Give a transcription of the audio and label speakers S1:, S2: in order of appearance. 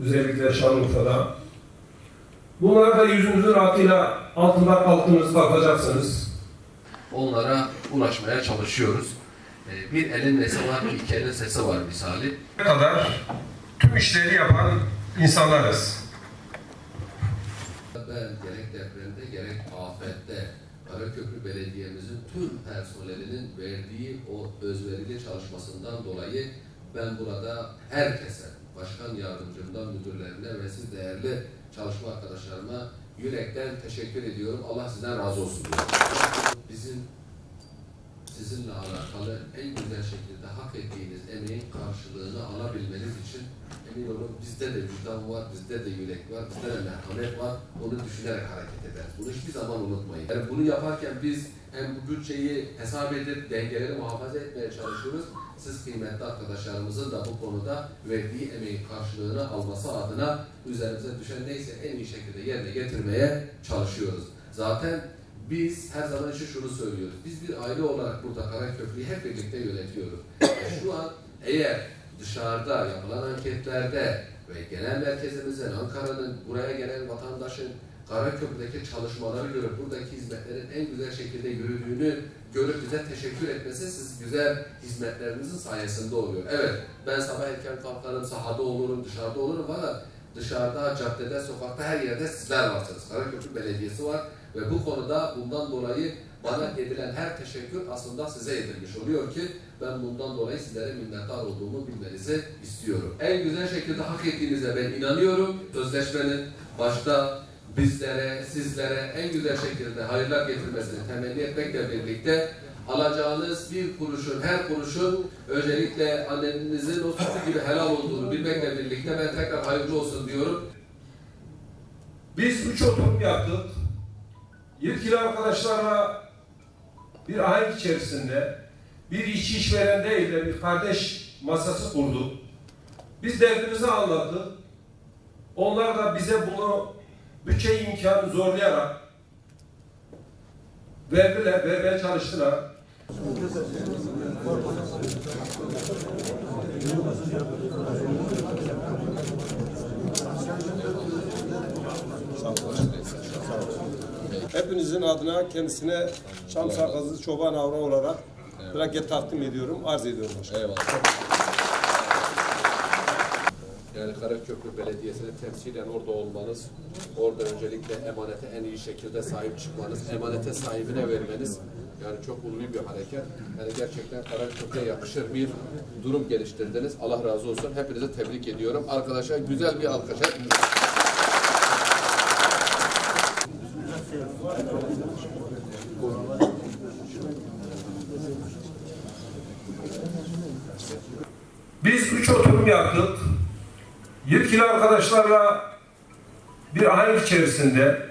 S1: Özellikle Şanlıurfa'da. Bunlara da yüzünüzün altıyla altında kalktınız, kalkacaksınız.
S2: Onlara ulaşmaya çalışıyoruz. Ee, Bir elin nesi var, iki elin sesi var misali.
S1: Ne kadar tüm işleri yapan insanlarız.
S2: Ben gerek depremde gerek afette Karaköprü Belediye'mizin tüm personelinin verdiği o özverili çalışmasından dolayı ben burada herkese, başkan yardımcımdan müdürlerine ve siz değerli çalışma arkadaşlarıma yürekten teşekkür ediyorum. Allah sizden razı olsun. Bizim sizinle alakalı en güzel şekilde hak ettiğiniz emeğin karşılığını alabilmeniz için emin olun bizde de vicdan var, bizde de yürek var, bizde de merhamet var. Onu düşünerek hareket eder. Bunu hiçbir zaman unutmayın. Yani bunu yaparken biz hem bu bütçeyi hesap edip dengeleri muhafaza etmeye çalışıyoruz. Siz kıymetli arkadaşlarımızın da bu konuda verdiği emeğin karşılığını alması adına üzerimize düşen neyse en iyi şekilde yerine getirmeye çalışıyoruz. Zaten biz her zaman için şunu söylüyoruz. Biz bir aile olarak burada Karaköprü'yü hep birlikte yönetiyoruz. Ve şu an eğer dışarıda yapılan anketlerde ve genel merkezimizin, Ankara'nın buraya gelen vatandaşın Karaköprü'deki çalışmaları görüp buradaki hizmetlerin en güzel şekilde yürüdüğünü görüp bize teşekkür etmesi siz güzel hizmetlerinizin sayesinde oluyor. Evet, ben sabah erken kalkarım, sahada olurum, dışarıda olurum fakat dışarıda, caddede, sokakta her yerde sizler varsınız. Karaköprü Belediyesi var ve bu konuda bundan dolayı bana edilen her teşekkür aslında size edilmiş oluyor ki ben bundan dolayı sizlere minnettar olduğumu bilmenizi istiyorum. En güzel şekilde hak ettiğinize ben inanıyorum. Sözleşmenin başta bizlere, sizlere en güzel şekilde hayırlar getirmesini temenni etmekle birlikte alacağınız bir kuruşun, her kuruşun özellikle annenizin o sütü gibi helal olduğunu bilmekle birlikte ben tekrar hayırlı olsun diyorum.
S1: Biz üç oturum yaptık. Yetkili arkadaşlarla bir ahenk içerisinde bir işçi işveren değil de bir kardeş masası kurduk. Biz derdimizi anlattık. Onlar da bize bunu bütçe imkanı zorlayarak verdiler, vermeye çalıştılar. Hepinizin adına kendisine Çam Sakızı Çoban Avra olarak plaket takdim ediyorum, arz ediyorum başkanım.
S2: Eyvallah. Yani Karaköprü Belediyesi'ne temsilen orada olmanız, orada öncelikle emanete en iyi şekilde sahip çıkmanız, emanete sahibine vermeniz yani çok ulvi bir hareket. Yani gerçekten Karaköprü'ye yakışır bir durum geliştirdiniz. Allah razı olsun. Hepinize tebrik ediyorum. Arkadaşlar güzel bir alkış.
S1: Biz üç oturum yaptık. Yetkili arkadaşlarla bir ahenk içerisinde